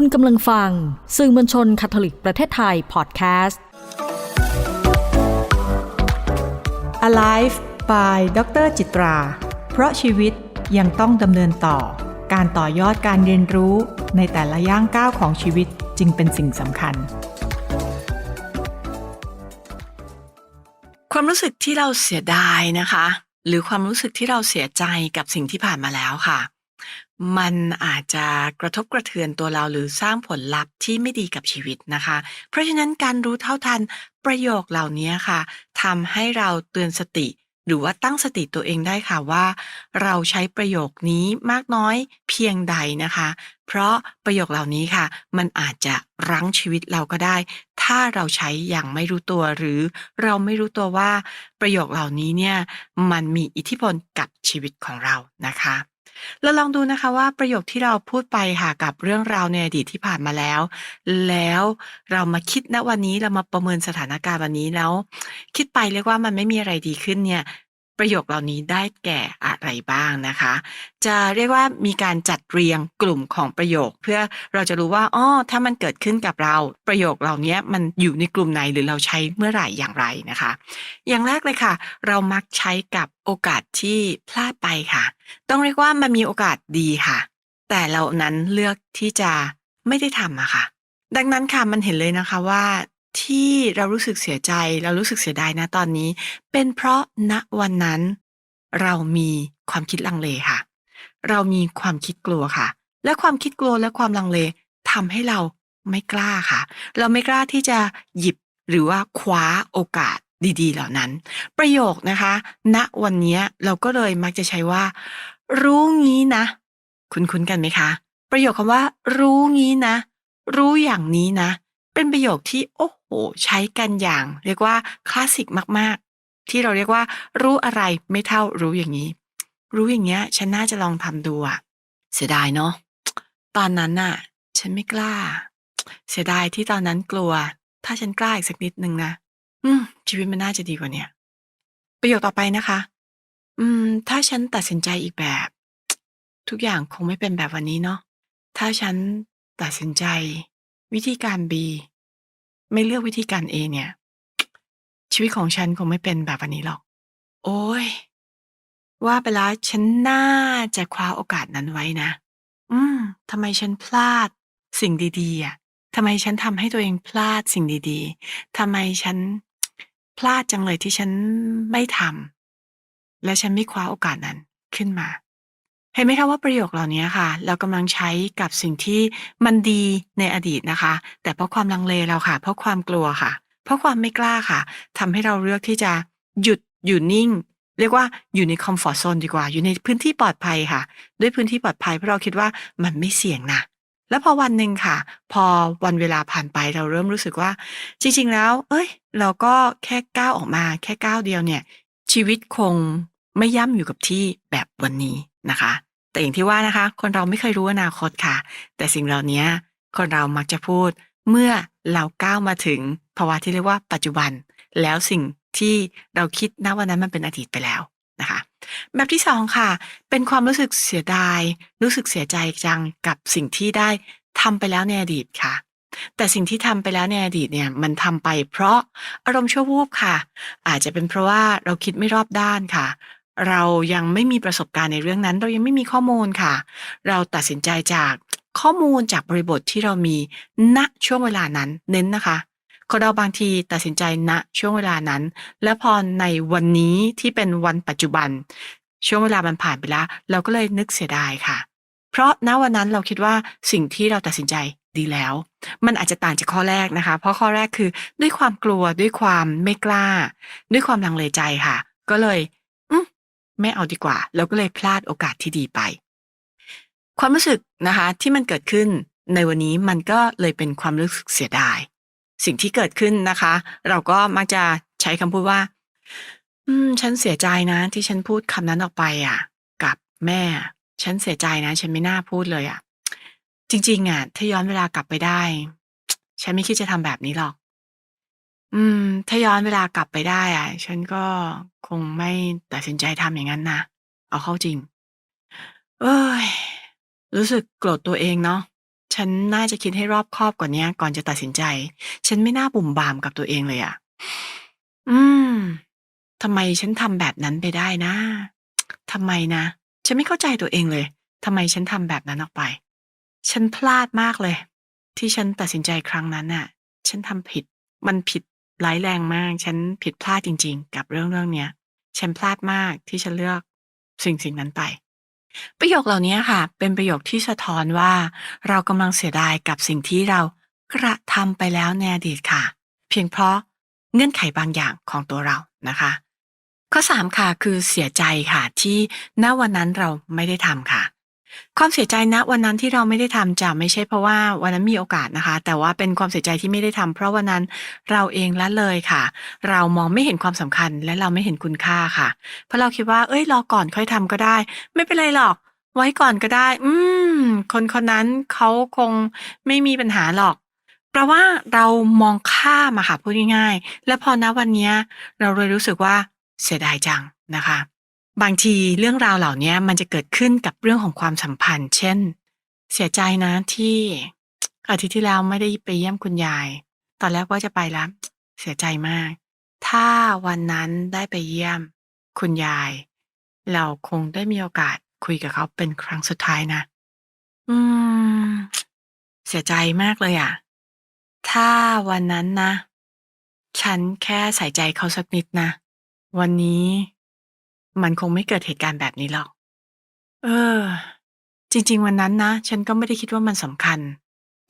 คุณกำลังฟัง สื่อมวลชนคาทอลิกประเทศไทยพอดแคสต์ Alive by ดรจิตรา เพราะชีวิตยังต้องดำเนินต่อ การต่อยอดการเรียนรู้ในแต่ละย่างก้าวของชีวิตจึงเป็นสิ่งสำคัญ ความรู้สึกที่เราเสียดายนะคะ หรือความรู้สึกที่เราเสียใจกับสิ่งที่ผ่านมาแล้วค่ะ มันอาจจะกระทบกระเทือนตัวเรา หรือสร้างผลลัพธ์ที่ไม่ดีกับชีวิตนะคะ เพราะฉะนั้นการรู้เท่าทันประโยคเหล่านี้ค่ะทำให้เราเตือนสติ หรือว่าตั้งสติตัวเองได้ค่ะว่า เราใช้ประโยคนี้มากน้อยเพียงใดนะคะ เพราะประโยคเหล่านี้ค่ะ มันอาจจะรั้งชีวิตเราก็ได้ ถ้าเราใช้อย่างไม่รู้ตัวหรือเราไม่รู้ตัวว่า ประโยคเหล่านี้เนี่ยมันมีอิทธิพลกับชีวิตของเรานะคะ เราลองดูนะคะว่าประโยคที่เราพูดไปค่ะกับเรื่องราวในอดีตที่ผ่านมาแล้ว แล้วเรามาคิดณวันนี้เรามาประเมินสถานการณ์วันนี้แล้ว คิดไปเรียกว่ามันไม่มีอะไรดีขึ้นเนี่ย ประโยคเหล่านี้ได้แก่อะไรบ้างนะคะ จะเรียกว่ามีการจัดเรียงกลุ่มของประโยค เพื่อเราจะรู้ว่าอ้อถ้ามันเกิดขึ้นกับเรา ประโยคเหล่านี้มันอยู่ในกลุ่มไหนหรือเราใช้เมื่อไหร่อย่างไรนะคะ อย่างแรกเลยค่ะ เรามักใช้กับโอกาสที่พลาดไปค่ะ ต้องเรียกว่ามันมีโอกาสดีค่ะ แต่เรานั้นเลือกที่จะไม่ได้ทำอะค่ะ ดังนั้นค่ะมันเห็นเลยนะคะว่า ที่เรารู้สึกเสียใจ เรารู้สึกเสียดายนะตอนนี้ เป็นเพราะณวันนั้น เรามีความคิดลังเลค่ะ เรามีความคิดกลัวค่ะ และความคิดกลัวและความลังเลทำให้เราไม่กล้าค่ะ เราไม่กล้าที่จะหยิบหรือว่าคว้าโอกาสดีๆ เหล่านั้น ประโยคนะคะ ณวันนี้เราก็เลยมักจะใช้ว่า รู้งี้นะ คุ้นๆกันไหมคะ ประโยคคำว่า รู้งี้นะ รู้อย่างนี้นะ เป็นประโยคที่โอ้โหใช้กันอย่าง เรียกว่าคลาสสิกมากๆ ที่เราเรียกว่า รู้อะไรไม่เท่ารู้อย่างนี้ รู้อย่างเงี้ย ฉันน่าจะลองทำดูอะเสียดายเนาะตอนนั้นน่ะ ฉันไม่กล้า เสียดายที่ตอนนั้นกลัว ถ้าฉันกล้าอีกสักนิดนึงนะอืม ชีวิตมันน่าจะดีกว่าเนี้ยประโยคต่อไปนะคะ อืม ถ้าฉันตัดสินใจอีกแบบ ทุกอย่างคงไม่เป็นแบบวันนี้เนาะถ้าฉันตัดสินใจ วิธีการ B ไม่เลือกวิธีการ A เนี่ย ชีวิตของฉันคงไม่เป็นแบบวันนี้หรอก โอ้ยว่าไปแล้วฉันน่าจะคว้าโอกาสนั้นไว้นะ อืมทำไมฉันพลาด สิ่งดีๆอะทำไมฉันทำให้ตัวเองพลาดสิ่งดีๆทำไมฉันพลาดจังเลยที่ฉันไม่ทำและฉันไม่คว้าโอกาสนั้นขึ้นมา เห็นไหมคะว่าประโยคเหล่านี้ค่ะ เรากำลังใช้กับสิ่งที่มันดีในอดีตนะคะ แต่เพราะความลังเลเราค่ะ เพราะความกลัวค่ะ เพราะความไม่กล้าค่ะทำให้เราเลือกที่จะหยุดอยู่นิ่ง เรียกว่าอยู่ในคอมฟอร์ทโซนดีกว่า อยู่ในพื้นที่ปลอดภัยค่ะ ด้วยพื้นที่ปลอดภัยเพราะเราคิดว่ามันไม่เสี่ยงนะแล้วพอวันหนึ่งค่ะ พอวันเวลาผ่านไปเราเริ่มรู้สึกว่า จริง ๆ แล้ว เอ้ย เราก็แค่ก้าวออกมา แค่ก้าวเดียวเนี่ย ชีวิตคงไม่ย่ำอยู่กับที่แบบวันนี้นะคะ แต่อย่างที่ว่านะคะ คนเราไม่เคยรู้อนาคตค่ะ แต่สิ่งเหล่านี้คนเรามักจะพูดเมื่อเราก้าวมาถึงภาวะที่เรียกว่าปัจจุบัน แล้วสิ่งที่เราคิดณวันนั้นมันเป็นอดีตไปแล้วนะคะแบบที่สองค่ะ เป็นความรู้สึกเสียดาย รู้สึกเสียใจจังกับสิ่งที่ได้ทำไปแล้วในอดีตค่ะ แต่สิ่งที่ทำไปแล้วในอดีตเนี่ยมันทำไปเพราะอารมณ์ชั่ววูบค่ะ อาจจะเป็นเพราะว่าเราคิดไม่รอบด้านค่ะ เรายังไม่มีประสบการณ์ในเรื่องนั้น เรายังไม่มีข้อมูลค่ะ เราตัดสินใจจากข้อมูลจากบริบทที่เรามีณช่วงเวลานั้นเน้นนะคะคนเราบางทีตัดสินใจณช่วงเวลานั้น และพอในวันนี้ที่เป็นวันปัจจุบัน ช่วงเวลามันผ่านไปแล้ว เราก็เลยนึกเสียดายค่ะ เพราะณวันนั้นเราคิดว่าสิ่งที่เราตัดสินใจดีแล้ว มันอาจจะต่างจากข้อแรกนะคะ เพราะข้อแรกคือด้วยความกลัวด้วยความไม่กล้า ด้วยความลังเลใจค่ะ ก็เลย ไม่เอาดีกว่า แล้วก็เลยพลาดโอกาสที่ดีไป ความรู้สึกนะคะที่มันเกิดขึ้นในวันนี้มันก็เลยเป็นความรู้สึกเสียดาย สิ่งที่เกิดขึ้นนะคะ เราก็มักจะใช้คำพูดว่า อืม ฉันเสียใจนะ ที่ฉันพูดคำนั้นออกไปอะ กับแม่ ฉันเสียใจนะ ฉันไม่น่าพูดเลยอะ จริง ๆ อะ ถ้าย้อนเวลากลับไปได้ ฉันไม่คิดจะทำแบบนี้หรอก อืม ถ้าย้อนเวลากลับไปได้อะฉันก็คงไม่ตัดสินใจทำอย่างนั้นนะ เอาเข้าจริง เอ้ย รู้สึกโกรธตัวเองเนาะ ฉันน่าจะคิดให้รอบคอบกว่าเนี้ย ก่อนจะตัดสินใจ ฉันไม่น่าบุ่มบามกับตัวเองเลยอะ อืม ทำไมฉันทำแบบนั้นไปได้นะ ทำไมนะ ฉันไม่เข้าใจตัวเองเลย ทำไมฉันทำแบบนั้นออกไป ฉันพลาดมากเลย ที่ฉันตัดสินใจครั้งนั้นน่ะ ฉันทำผิด มันผิด ร้ายแรงมาก ฉันผิดพลาดจริง ๆ กับเรื่องเรื่องเนี้ย ฉันพลาดมากที่ฉันเลือกสิ่งสิ่งนั้นไป ประโยคเหล่านี้ค่ะ เป็นประโยคที่สะท้อนว่า เรากำลังเสียดายกับสิ่งที่เรากระทำไปแล้วในอดีตค่ะ เพียงเพราะเงื่อนไขบางอย่างของตัวเรานะคะ ข้อสามค่ะคือเสียใจค่ะที่ณวันนั้นเราไม่ได้ทำค่ะ ความเสียใจณวันนั้นที่เราไม่ได้ทำจะไม่ใช่เพราะว่าวันนั้นมีโอกาสนะคะ แต่ว่าเป็นความเสียใจที่ไม่ได้ทำเพราะวันนั้นเราเองละเลยค่ะ เรามองไม่เห็นความสำคัญและเราไม่เห็นคุณค่าค่ะ เพราะเราคิดว่า เอ้ยรอก่อนค่อยทำก็ได้ ไม่เป็นไรหรอก ไว้ก่อนก็ได้ อืม คนคนนั้นเขาคงไม่มีปัญหาหรอกแปลว่าเรามองข้ามอะค่ะพูดง่ายๆ และพอณวันนี้เราเลยรู้สึกว่าเสียดายจังนะคะ บางทีเรื่องราวเหล่านี้มันจะเกิดขึ้นกับเรื่องของความสัมพันธ์ เช่น เสียใจนะที่อาทิตย์ที่แล้วไม่ได้ไปเยี่ยมคุณยาย ตอนแรกว่าจะไปแล้วเสียใจมาก ถ้าวันนั้นได้ไปเยี่ยม คุณยาย เราคงได้มีโอกาสคุยกับเขาเป็นครั้งสุดท้ายนะ อืม เสียใจมากเลยอะถ้าวันนั้นนะ ฉันแค่ใส่ใจเขาสักนิดนะ วันนี้ มันคงไม่เกิดเหตุการณ์แบบนี้หรอก เออ จริง ๆ วันนั้นนะ ฉันก็ไม่ได้คิดว่ามันสำคัญ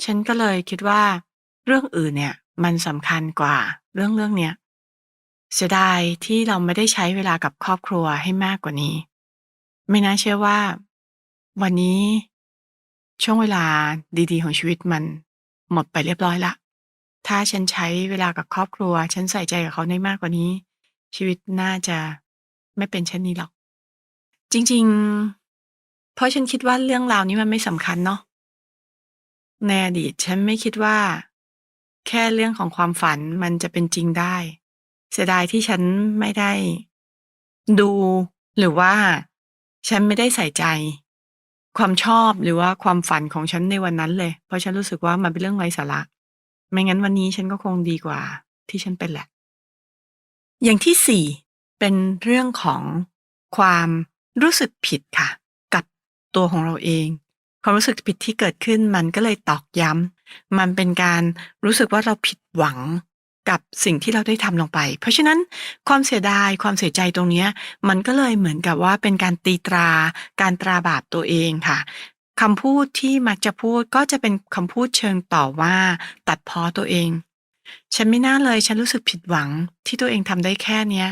ฉันก็เลยคิดว่า เรื่องอื่นเนี่ย มันสำคัญกว่าเรื่องเรื่องเนี้ย เสียดายที่เราไม่ได้ใช้เวลากับครอบครัวให้มากกว่านี้ ไม่น่าเชื่อว่า วันนี้ ช่วงเวลาดีๆ ของชีวิตมัน หมดไปเรียบร้อยล้วถ้าฉันใช้เวลากับครอบครัว ฉันใส่ใจกับเขาได้มากกว่านี้ ชีวิตน่าจะ ไม่เป็นเช่นนี้หรอก จริง ๆ เพราะฉันคิดว่าเรื่องราวนี้มันไม่สำคัญเนาะในอดีตฉันไม่คิดว่า แค่เรื่องของความฝันมันจะเป็นจริงได้ เสียดายที่ฉันไม่ได้ ดูหรือว่า ฉันไม่ได้ใส่ใจ ความชอบหรือว่าความฝันของฉันในวันนั้นเลย เพราะฉันรู้สึกว่ามันเป็นเรื่องไร้สาระไม่งั้นวันนี้ฉันก็คงดีกว่า ที่ฉันเป็นแหละ อย่างที่สี่ เป็นเรื่องของความรู้สึกผิดค่ะ กับตัวของเราเอง ความรู้สึกผิดที่เกิดขึ้นมันก็เลยตอกย้ำมันเป็นการรู้สึกว่าเราผิดหวังกับสิ่งที่เราได้ทำลงไป เพราะฉะนั้นความเสียดายความเสียใจตรงเนี้ยมันก็เลยเหมือนกับว่าเป็นการตีตรา การตราบาปตัวเองค่ะคำพูดที่มักจะพูดก็จะเป็นคำพูดเชิงต่อว่าตัดพ้อตัวเอง ฉันไม่น่าเลยฉันรู้สึกผิดหวังที่ตัวเองทำได้แค่เนี้ย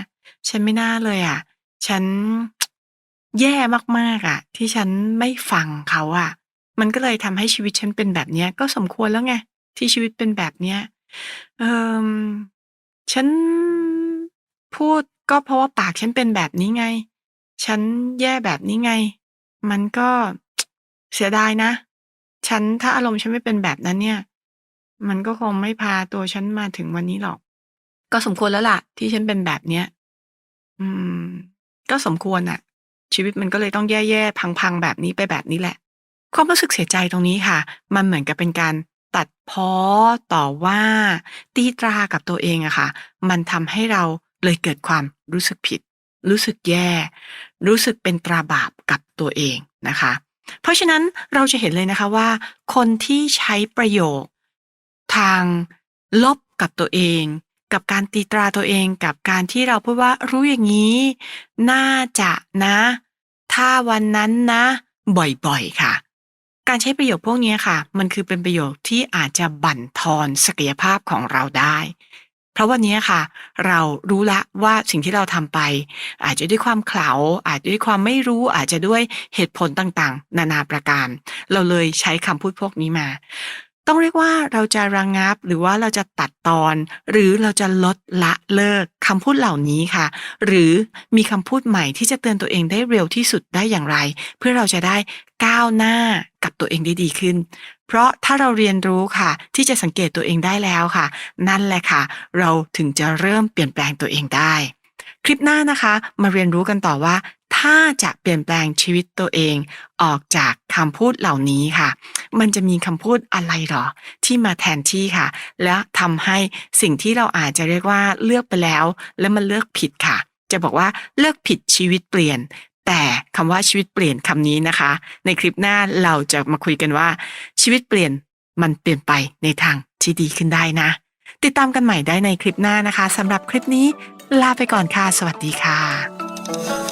ฉันไม่น่าเลยอะ ฉัน แย่มาก ๆ อะ ที่ฉันไม่ฟังเขาอะ มันก็เลยทำให้ชีวิตฉันเป็นแบบเนี้ย ก็สมควรแล้วไงที่ชีวิตเป็นแบบเนี้ย เอ่อ ฉัน พูดก็เพราะว่าปากฉันเป็นแบบนี้ไง ฉันแย่แบบนี้ไง มันก็ เสียดายนะ ฉัน ถ้าอารมณ์ฉันไม่เป็นแบบนั้นเนี่ย มันก็คงไม่พาตัวฉันมาถึงวันนี้หรอก ก็สมควรแล้วล่ะที่ฉันเป็นแบบเนี้ย อืม ก็สมควรน่ะ ชีวิตมันก็เลยต้องแย่ ๆ พัง ๆ แบบนี้ไปแบบนี้แหละ ความรู้สึกเสียใจตรงนี้ค่ะ มันเหมือนกับเป็นการตัดพ้อ ต่อว่า ตีตรากับตัวเองอะค่ะ มันทำให้เราเลยเกิดความรู้สึกผิด รู้สึกแย่ รู้สึกเป็นตราบาปกับตัวเองนะคะ เพราะฉะนั้นเราจะเห็นเลยนะคะว่า คนที่ใช้ประโยค ทางลบกับตัวเอง กับการตีตราตัวเองกับการที่เราพูดว่ารู้อย่างงี้ น่าจะนะ ถ้าวันนั้นนะ บ่อยๆค่ะ การใช้ประโยคพวกนี้ค่ะ มันคือเป็นประโยคที่อาจจะบั่นทอนศักยภาพของเราได้ เพราะวันนี้ค่ะ เรารู้ล้วว่าสิ่งที่เราทำไป อาจจะด้วยความเขลาอาจจะด้วยความไม่รู้อาจจะด้วยเหตุผลต่างๆ นานาประการ เราเลยใช้คำพูดพวกนี้มา ต้องเรียกว่าเราจะระงับหรือว่าเราจะตัดตอน หรือเราจะลดละเลิกคำพูดเหล่านี้ค่ะ หรือมีคำพูดใหม่ที่จะเตือนตัวเองได้เร็วที่สุดได้อย่างไร เพื่อเราจะได้ก้าวหน้ากับตัวเองได้ดีขึ้น เพราะถ้าเราเรียนรู้ค่ะ ที่จะสังเกตตัวเองได้แล้วค่ะ นั่นแหละค่ะ เราถึงจะเริ่มเปลี่ยนแปลงตัวเองได้ คลิปหน้านะคะ มาเรียนรู้กันต่อว่า ถ้าจะเปลี่ยนแปลงชีวิตตัวเองออกจากคำพูดเหล่านี้ค่ะ มันจะมีคำพูดอะไรหรอ ที่มาแทนที่ค่ะ และทำให้สิ่งที่เราอาจจะเรียกว่าเลือกไปแล้ว แล้วมันเลือกผิดค่ะ จะบอกว่าเลือกผิดชีวิตเปลี่ยน แต่คำว่าชีวิตเปลี่ยนคำนี้นะคะ ในคลิปหน้าเราจะมาคุยกันว่า ชีวิตเปลี่ยนมันเปลี่ยนไปในทางที่ดีขึ้นได้นะ ติดตามกันใหม่ได้ในคลิปหน้านะคะสำหรับคลิปนี้ ลาไปก่อนค่ะ สวัสดีค่ะ